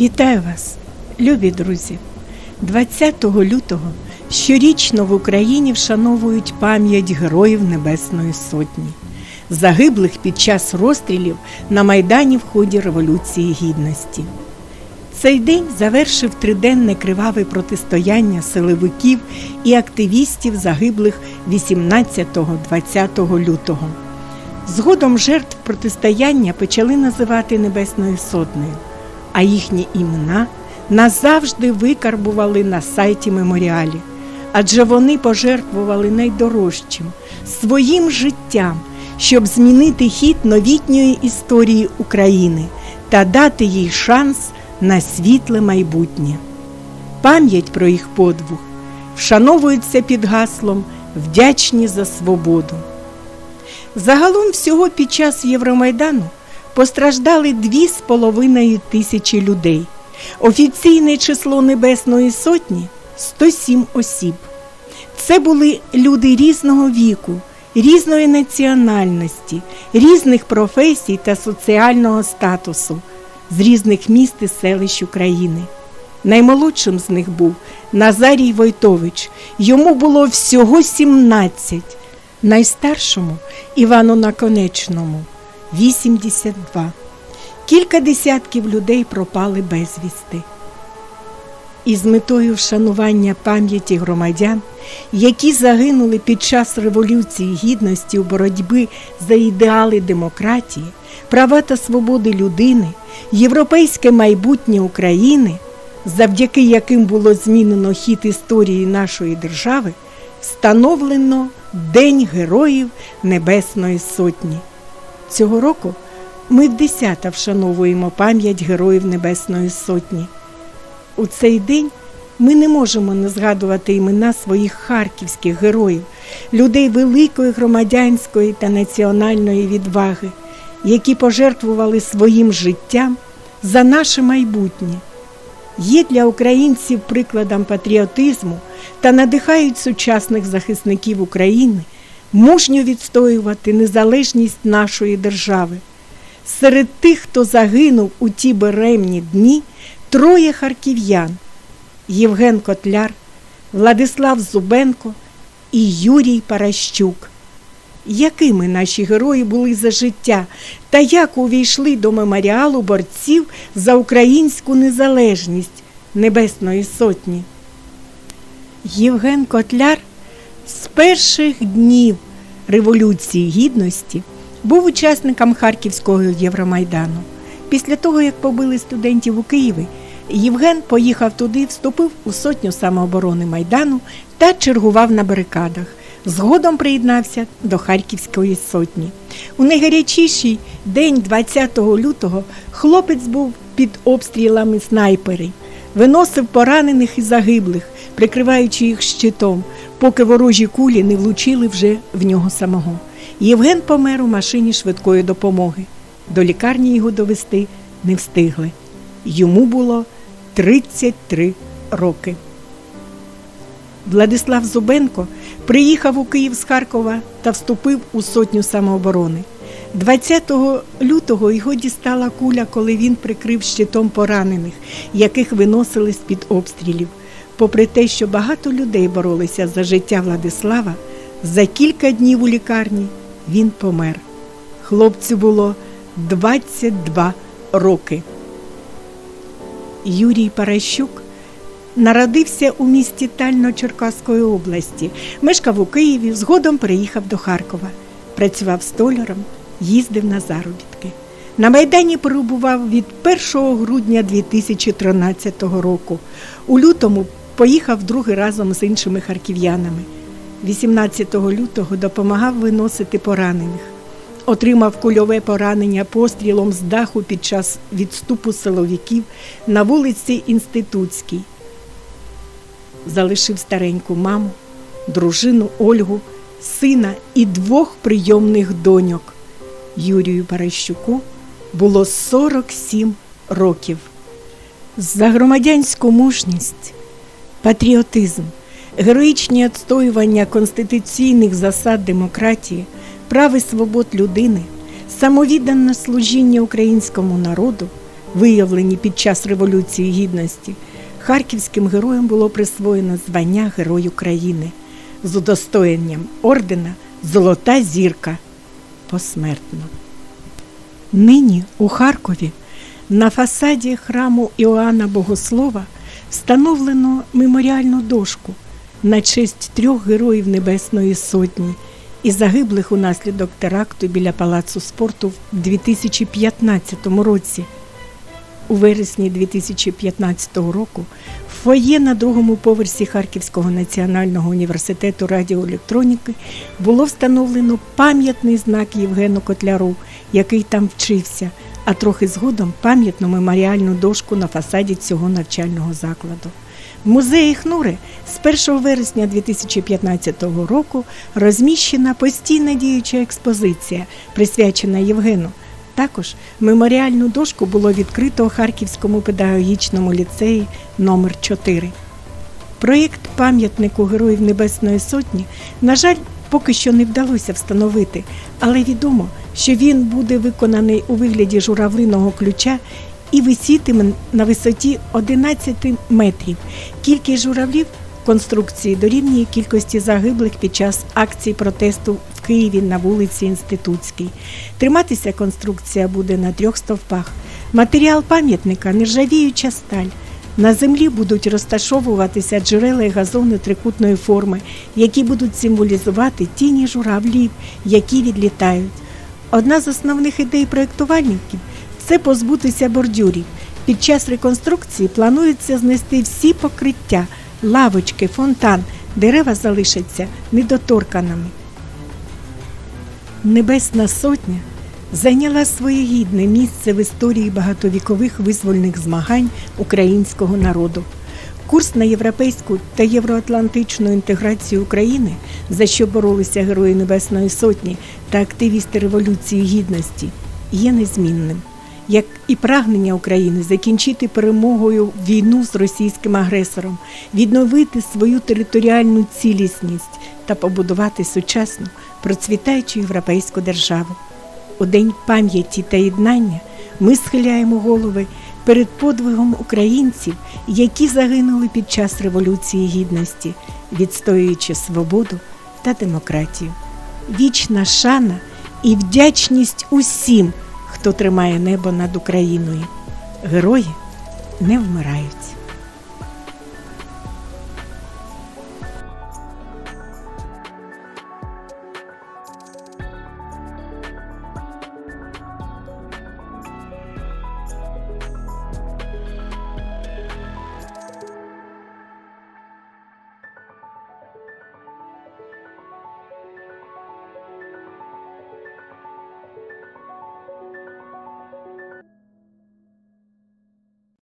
Вітаю вас, любі друзі! 20 лютого щорічно в Україні вшановують пам'ять героїв Небесної Сотні, загиблих під час розстрілів на Майдані в ході Революції Гідності. Цей день завершив триденне криваве протистояння силовиків і активістів, загиблих 18-20 лютого. Згодом жертв протистояння почали називати Небесною Сотнею, а їхні імена назавжди викарбували на сайті меморіалі, адже вони пожертвували найдорожчим своїм життям, щоб змінити хід новітньої історії України та дати їй шанс на світле майбутнє. Пам'ять про їх подвиг вшановується під гаслом Вдячні за свободу. Загалом всього під час Євромайдану постраждали 2,5 тисячі людей. Офіційне число Небесної Сотні 107 осіб. Це були люди різного віку, різної національності, різних професій та соціального статусу, з різних міст і селищ України. Наймолодшим з них був Назарій Войтович. Йому було всього 17, найстаршому Івану Наконечному 82. Кілька десятків людей пропали безвісти. І з метою вшанування пам'яті громадян, які загинули під час Революції Гідності у боротьбі за ідеали демократії, права та свободи людини, європейське майбутнє України, завдяки яким було змінено хід історії нашої держави, встановлено День Героїв Небесної Сотні. Цього року ми десята вшановуємо пам'ять Героїв Небесної Сотні. У цей день ми не можемо не згадувати імена своїх харківських героїв, людей великої громадянської та національної відваги, які пожертвували своїм життям за наше майбутнє. Є для українців прикладом патріотизму та надихають сучасних захисників України мужньо відстоювати незалежність нашої держави. Серед тих, хто загинув у ті беремні дні, троє харків'ян Євген Котляр, Владислав Зубенко і Юрій Паращук. Якими наші герої були за життя та як увійшли до меморіалу борців за українську незалежність Небесної Сотні? Євген Котляр перших днів Революції Гідності був учасником Харківського Євромайдану. Після того, як побили студентів у Києві, Євген поїхав туди, вступив у сотню самооборони Майдану та чергував на барикадах. Згодом приєднався до Харківської сотні. У найгарячіший день 20 лютого хлопець був під обстрілами снайперів, виносив поранених і загиблих, прикриваючи їх щитом, поки ворожі кулі не влучили вже в нього самого. Євген помер у машині швидкої допомоги. До лікарні його довести не встигли. Йому було 33 роки. Владислав Зубенко приїхав у Київ з Харкова та вступив у сотню самооборони. 20 лютого його дістала куля, коли він прикрив щитом поранених, яких виносили з-під обстрілів. Попри те, що багато людей боролися за життя Владислава, за кілька днів у лікарні він помер. Хлопцю було 22 роки. Юрій Паращук народився у місті Тально Черкаської області, мешкав у Києві, згодом переїхав до Харкова. Працював столяром, їздив на заробітки. На Майдані перебував від 1 грудня 2013 року. У лютому поїхав другий разом з іншими харків'янами. 18 лютого допомагав виносити поранених. Отримав кульове поранення пострілом з даху під час відступу силовиків на вулиці Інститутській. Залишив стареньку маму, дружину Ольгу, сина і двох прийомних доньок. Юрію Паращуку було 47 років. За громадянську мужність, патріотизм, героїчні відстоювання конституційних засад демократії, прав і свобод людини, самовіддане служіння українському народу виявлені під час Революції Гідності, харківським героям було присвоєно звання Герой України з удостоєнням ордена Золота зірка посмертно. Нині у Харкові на фасаді храму Іоанна Богослова встановлено меморіальну дошку на честь трьох героїв Небесної Сотні і загиблих унаслідок теракту біля Палацу спорту в 2015 році. У вересні 2015 року в фоє на другому поверсі Харківського національного університету радіоелектроніки було встановлено пам'ятний знак Євгену Котляру, який там вчився, а трохи згодом пам'ятну меморіальну дошку на фасаді цього навчального закладу. Музеї Хнури з 1 вересня 2015 року розміщена постійна діюча експозиція, присвячена Євгену. Також меморіальну дошку було відкрито у Харківському педагогічному ліцеї номер 4 Проєкт пам'ятнику Героїв Небесної Сотні, на жаль, поки що не вдалося встановити, але відомо, що він буде виконаний у вигляді журавлиного ключа і висітиме на висоті 11 метрів. Кількість журавлів конструкції дорівнює кількості загиблих під час акцій протесту в Києві на вулиці Інститутській. Триматися конструкція буде на трьох стовпах. Матеріал пам'ятника нержавіюча сталь. На землі будуть розташовуватися джерела і газони трикутної форми, які будуть символізувати тіні журавлів, які відлітають. Одна з основних ідей проєктувальників це позбутися бордюрів. Під час реконструкції планується знести всі покриття, лавочки, фонтан, дерева залишаться недоторканими. Небесна сотня зайняла своє гідне місце в історії багатовікових визвольних змагань українського народу. Курс на європейську та євроатлантичну інтеграцію України, за що боролися Герої Небесної Сотні та активісти Революції Гідності, є незмінним, як і прагнення України закінчити перемогою війну з російським агресором, відновити свою територіальну цілісність та побудувати сучасну процвітаючу європейську державу. У День пам'яті та єднання ми схиляємо голови перед подвигом українців, які загинули під час Революції Гідності, відстоюючи свободу та демократію. Вічна шана і вдячність усім, хто тримає небо над Україною. Герої не вмирають.